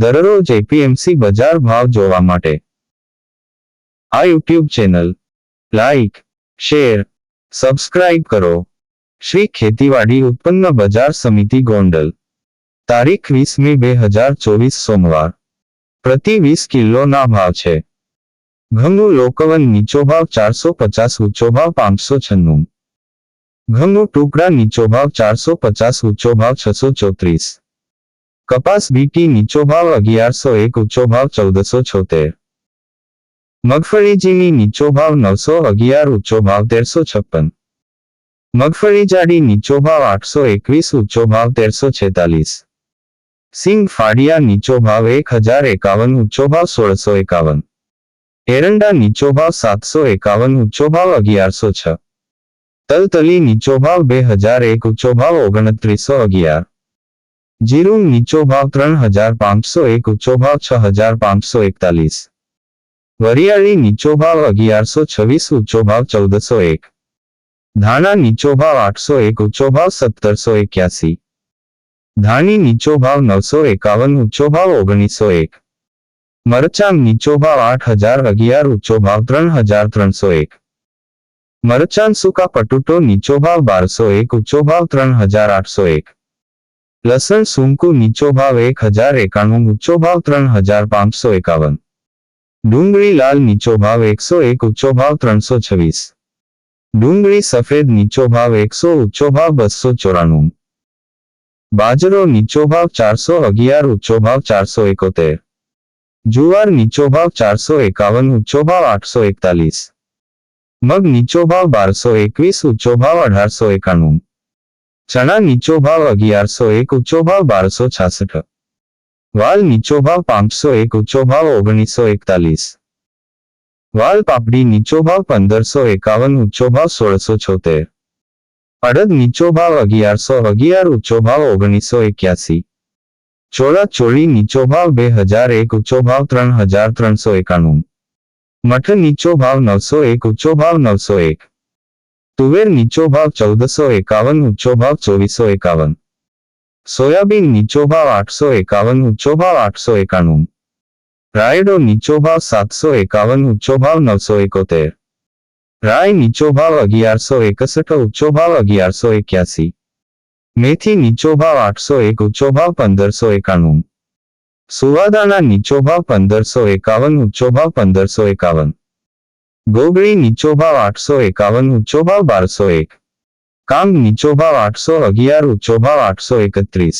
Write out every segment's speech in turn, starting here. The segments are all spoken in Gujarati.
दररो जेपीएमसी बाजार भाव જોવા માટે આ YouTube channel like share subscribe કરો શ્રી ખેતીવાડી ઉત્પન્ન બજાર સમિતિ ગોંડલ તારીખ 20 મે 2024 સોમવાર પ્રતિ 20 કિલોનો ભાવ છે ઘઉં લોકવન નીચો ભાવ 450 ઉંચો ભાવ 596 ઘઉં ટુકડા નીચો ભાવ 450 ઉંચો ભાવ 634 કપાસ બીટી નીચો ભાવ અગિયારસો એક ઊંચો ભાવ ચૌદસો છોતેર મગફળીજીની નીચો ભાવ નવસો અગિયાર ઊંચો ભાવ તેરસો છપ્પન મગફળી જાડી નીચો ભાવ આઠસો એકવીસ ઊંચો ભાવ તેરસો છેતાલીસ સિંગ ફાડિયા નીચો ભાવ એક હજાર એકાવન ઊંચો ભાવ સોળસો એકાવન એરંડા નીચો ભાવ સાતસો એકાવન ઊંચો ભાવ અગિયારસો છ તલતલી નીચો ભાવ બે હજાર એક ઊંચો ભાવ ઓગણત્રીસો અગિયાર जीरो नीचो भाव त्रन हजार पांच सौ एक उच्चो भाव छ हजार पांच सौ एकतालीस वरियाली नीचो भाव अगियार सौ छवीस उच्चो भाव चौदह सौ एक धाना नीचो भाव आठ सौ एक उच्चो भाव सत्तर सौ इक्यासी धानी नीचो भाव नौ सौ एकावन उच्चो भाव ओगनीस सौ एक मरचा नीचो भाव आठ हजार अगियार उच्चो भाव त्रन हजार त्र सौ एक मरचा सुका पटुटो नीचो भाव बार सौ एक उच्चो भाव त्रन हजार आठ सौ एक લસણ સુમકુ નીચો ભાવ એક હજાર એકાણું ઊંચો ભાવ ત્રણ હજાર પાંચસો એકાવન ડુંગળી લાલ નીચો ભાવ એકસો એક ઊંચો ભાવ ત્રણસો છવ્વીસ ડુંગળી સફેદ નીચો ભાવ એકસો ઊંચો ભાવ બસો ચોરાણું બાજરો નીચો ભાવ ચારસો અગિયાર ઊંચો ભાવ ચારસો એકોતેર જુવાર નીચો ભાવ ચારસો એકાવન ઊંચો ભાવ આઠસો એકતાલીસ મગ નીચો ભાવ બારસો એકવીસ ઊંચો ભાવ અઢારસો એકાણું ચણા નીચો ભાવ અગિયારસો એક ઊંચો ભાવ બારસો છાસઠ વાલ નીચો ભાવ પાંચસો એક ઊંચો ભાવ ઓગણીસો એકતાલીસ વાલ પાપડી નીચો ભાવ પંદરસો એકાવન ઊંચો ભાવ સોળસો છોતેર અડદ નીચો ભાવ અગિયારસો અગિયાર ઊંચો ભાવ ઓગણીસો એક્યાસી ચોળા ચોળી નીચો ભાવ બે હજાર એક ઊંચો ભાવ ત્રણ હજાર ત્રણસો એકાણું મઠ નીચો ભાવ નવસો એક ઊંચો ભાવ નવસો એક તુવેર નીચો ભાવ ચૌદસો એકાવન ઊંચો ભાવ ચોવીસો એકાવન સોયાબીન નીચો ભાવ આઠસો એકાવન ઊંચો ભાવ આઠસો એકાણું રાયડો નીચો ભાવ સાતસો એકાવન ઊંચો ભાવ નવસો એકોતેર રાય નીચો ભાવ અગિયારસો એકસઠ ઊંચો ભાવ અગિયારસો એક્યાસી મેથી નીચો ભાવ આઠસો એક ઊંચો ભાવ પંદરસો એકાણું સુવાદાના નીચો ભાવ પંદરસો એકાવન ઊંચો ભાવ પંદરસો એકાવન ગોગળી નીચો ભાવ આઠસો એકાવન ઊંચો ભાવ બારસો એક કામ નીચો ભાવ આઠસો અગિયાર ઊંચો ભાવ આઠસો એકત્રીસ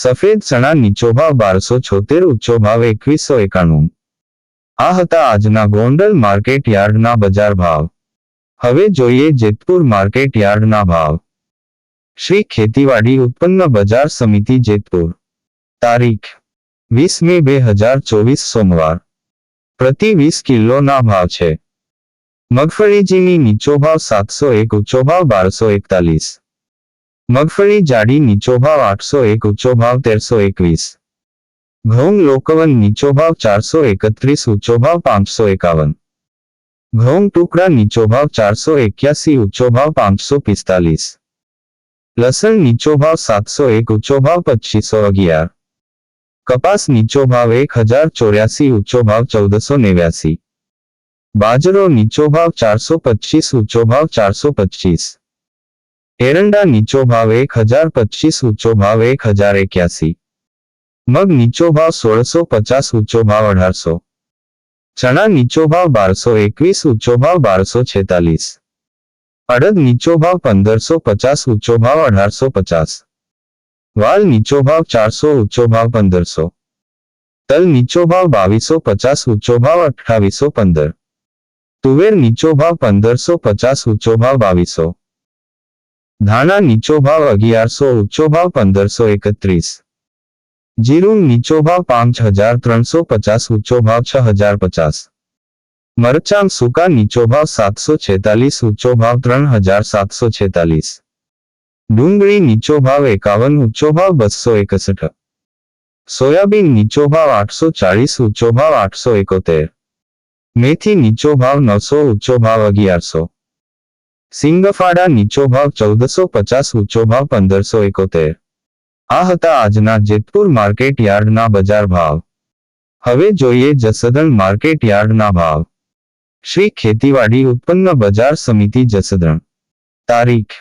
સફેદ ચણા નીચો ભાવ બારસો છોતેર ઊંચો ભાવ એકવીસો એકાણું આ હતા આજના ગોંડલ માર્કેટ યાર્ડના બજાર ભાવ હવે જોઈએ જેતપુર માર્કેટ યાર્ડના ભાવ શ્રી ખેતીવાડી ઉત્પન્ન બજાર સમિતિ જેતપુર તારીખ વીસ મે બે હજાર ચોવીસ સોમવાર प्रति वीस किलो ना भाव है मगफली जीवी नीचो भाव सात सौ एक उच्चो भाव बार सौ एकतालीस मगफली जाड़ी नीचो भाव आठ सौ एक उच्चो भाव तेरसो एक घऊ लोकवन नीचो भाव चार सौ एकत्र उच्चो भाव पांच सौ एकवन घऊ टुकड़ा नीचो भाव चार सौ एक उच्चो भाव पांच सौ पिस्तालीस लसन नीचो भाव सात सौ एक उच्चो भाव पच्चीसो अगियार कपास नीचो भाव एक हजार चौरासी उच्चो भाव चौदह सौ नेव्यासी बाजरो नीचो भाव चार सौ पच्चीस उच्चो भाव चार सौ पच्चीस एरंडा नीचो भाव एक हजार पच्चीस उच्चो भाव एक हजार इक्यासी मग नीचो भाव सोलह सौ पचास उच्चो भाव अठार सौ चना नीचो भाव बार सौ एकवीस उच्चो भाव बार सौ छेतालीस अड़द नीचो भाव पंद्रह सौ पचास उच्चो भाव अठार सौ पचास वाल नीचो भाव चार सौ उच्चो भाव पंदर तल नीचो भाव बीस सौ पचास उच्चो भाव अठावी सौ पंदर तुवेर नीचो भाव पंदर सौ पचास उच्चो भाव बीस धाना नीचो भाव अगियार सौ उच्चो भाव पंदर सौ एकत्रीस जीरुन नीचो भाव पांच हजार त्रन सौ पचास उच्चो भाव छ हजार पचास मरचांग सूका नीचो भाव सात सौ छेतालीस उच्चो भाव त्रन हजार सात सौ छेतालीस ડુંગળી નીચો ભાવ એકાવન ઊંચો ભાવ બસો એકસઠ સોયાબીન નીચો ભાવ આઠસો ચાલીસ ઊંચો ભાવ આઠસો એકોતેર મેથી નીચો ભાવ નવસો ઊંચો ભાવ અગિયારસો સિંગફાડા નીચો ભાવ ચૌદસો પચાસ ઊંચો ભાવ પંદરસો એકોતેર આ હતા આજના જેતપુર માર્કેટ યાર્ડના બજાર ભાવ હવે જોઈએ જસદણ માર્કેટ યાર્ડના ભાવ શ્રી ખેતીવાડી ઉત્પન્ન બજાર સમિતિ જસદણ તારીખ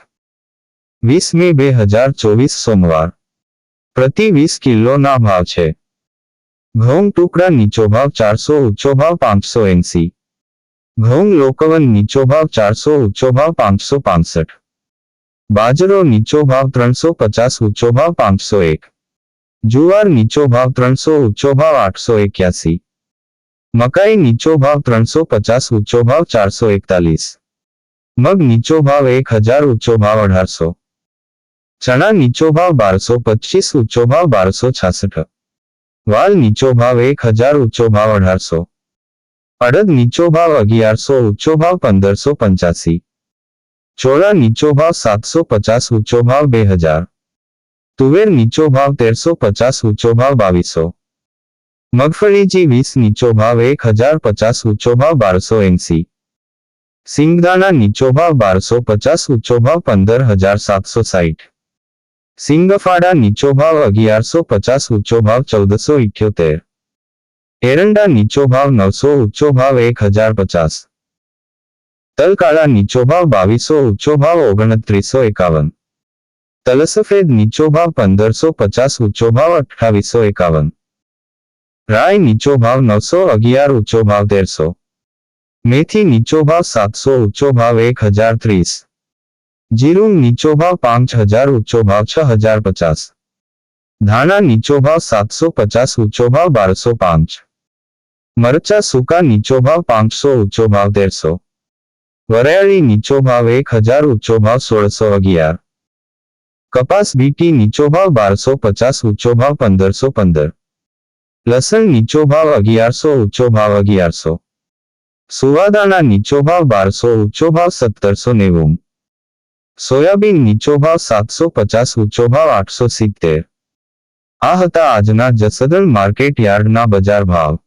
વીસ મે બે હજાર ચોવીસ સોમવાર પ્રતિ વીસ કિલોના ભાવ છે ઘઉં ટુકડા નીચો ભાવ ચારસો ઊંચો ભાવ પાંચસો એંસી ઘઉં લોકવન નીચો ભાવ ચારસો ઊંચો ભાવ પાંચસો પાંસઠ બાજરો નીચો ભાવ ત્રણસો પચાસ ઊંચો ભાવ પાંચસો એક જુવાર નીચો ભાવ ત્રણસો ઊંચો ભાવ આઠસો એક્યાસી મકાઈ નીચો ભાવ ત્રણસો પચાસ ઊંચો ભાવ ચારસો એકતાલીસ મગ નીચો ભાવ એક હજાર ઊંચો ભાવ અઢારસો चना नीचो भाव बार सौ पच्चीस उच्चो भाव बार सौ छसठ वाल नीचो भाव एक हजार उच्चो भाव अठार सौ अड़द नीचो भाव अगियार सौ उच्चो भाव पंदर सौ पंचासी चोला नीचो भाव सात सौ पचास उच्चो भाव बे हजार तुवेर नीचो भाव तेर सौ पचास उच्चो भाव बीसो मगफली जी वीस नीचो भाव एक हजार पचास उच्चो भाव बार सौ एंसी सिंगदाना नीचो भाव बार सौ पचास उच्चो भाव पंदर हजार सात सौ साठ सिंगफाड़ा नीचो भाव अगियार सौ पचास उच्चो भाव चौदह सौ इकोतेर एरंडा नीचो भाव नौ सौ उच्चो भाव एक हजार पचास तलकाड़ा नीचो भाव बीस सौ उच्चो भाव ओगणत्रीसो एकावन तलसफेद नीचो भाव पंदर सौ पचास उच्चो भाव अठावीसो एकावन राय नीचो भाव नौ सौ अगियार उच्चो भाव तेरसो मेथी नीचो भाव सात सौ उच्चो भाव एक हजार त्रीस जीरो नीचो भाव पांच हजार उच्चो भाव छ हजार पचास धाना नीचो भाव सात सौ पचास उच्चो भाव बारह सौ पांच मरचा सूका नीचो भाव पांच सौ उच्चो भाव डेढ़ सौ वरियाली नीचो भाव एक हजार उच्चो भाव सोलह सौ अगियार कपास बीटी नीचो भाव बारह सौ पचास उच्चो भाव पंद्रह सौ पंद्रह लसन नीचो भाव अगियार सौ उच्चो भाव अगियार सौ सुवादाना नीचो भाव बारह सौ उच्चो भाव सत्तर सौ नेवुम સોયાબીન નીચો ભાવ સાતસો પચાસ ઊંચો ભાવ આઠસો સિત્તેર આ હતા આજના જસદણ માર્કેટ યાર્ડના બજાર ભાવ